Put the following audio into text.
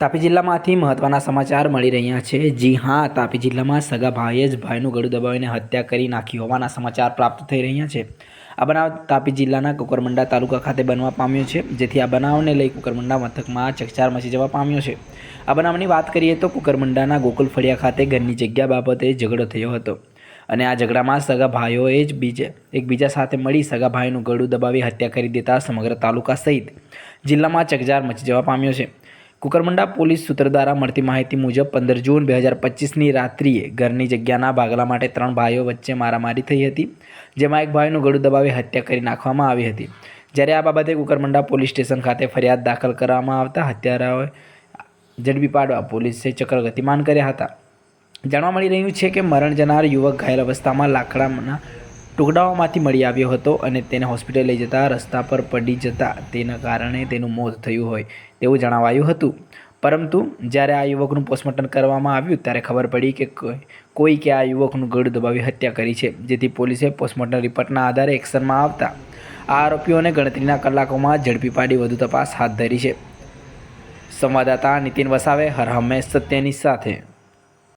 તાપી જિલ્લામાંથી મહત્ત્વના સમાચાર મળી રહ્યા છે. જી હા, તાપી જિલ્લામાં સગા ભાઈએ જ ભાઈનું ગળું દબાવીને હત્યા કરી નાખી હોવાના સમાચાર પ્રાપ્ત થઈ રહ્યા છે. આ બનાવ તાપી જિલ્લાના કુકરમંડા તાલુકા ખાતે બનવા પામ્યો છે. જેથી આ બનાવને લઈ કુકરમંડા મથકમાં ચકચાર મચી જવા પામ્યો છે. આ બનાવની વાત કરીએ તો કુકરમંડાના ગોકુલ ફળિયા ખાતે ઘરની જગ્યા બાબતે ઝઘડો થયો હતો. અને આ ઝઘડામાં સગા ભાઈઓએ જ બીજા, એકબીજા સાથે મળી સગા ભાઈનું ગળું દબાવી હત્યા કરી દેતા સમગ્ર તાલુકા સહિત જિલ્લામાં ચકચાર મચી જવા પામ્યો છે. કુકરમંડા પોલીસ સૂત્ર દ્વારા મળતી માહિતી મુજબ પંદર જૂન બે હજાર પચીસની રાત્રિએ ઘરની જગ્યાના ભાગલા માટે ત્રણ ભાઈઓ વચ્ચે મારામારી થઈ હતી, જેમાં એક ભાઈનું ગળું દબાવી હત્યા કરી નાખવામાં આવી હતી. જ્યારે આ બાબતે કુકરમંડા પોલીસ સ્ટેશન ખાતે ફરિયાદ દાખલ કરવામાં આવતા હત્યારાઓએ ઝડપી પાડવા પોલીસે ચક્ર ગતિમાન કર્યા હતા. જાણવા મળી રહ્યું છે કે મરણ જનાર યુવક ઘાયલ અવસ્થામાં લાકડાના ટુકડાઓમાંથી મળી આવ્યો હતો અને તેને હોસ્પિટલ લઈ જતા રસ્તા પર પડી જતા તેના કારણે તેનું મોત થયું હોય તેવું જણાવાયું હતું. પરંતુ જ્યારે આ યુવકનું પોસ્ટમોર્ટમ કરવામાં આવ્યું ત્યારે ખબર પડી કે કોઈ- કે આ યુવકનું ગળું દબાવી હત્યા કરી છે, જેથી પોલીસે પોસ્ટમોર્ટમ રિપોર્ટના આધારે એક્શનમાં આવતા આ આરોપીઓને ગણતરીના કલાકોમાં ઝડપી પાડી વધુ તપાસ હાથ ધરી છે. સંવાદદાતા નીતિન વસાવે હર હંમેશ સત્યની સાથે.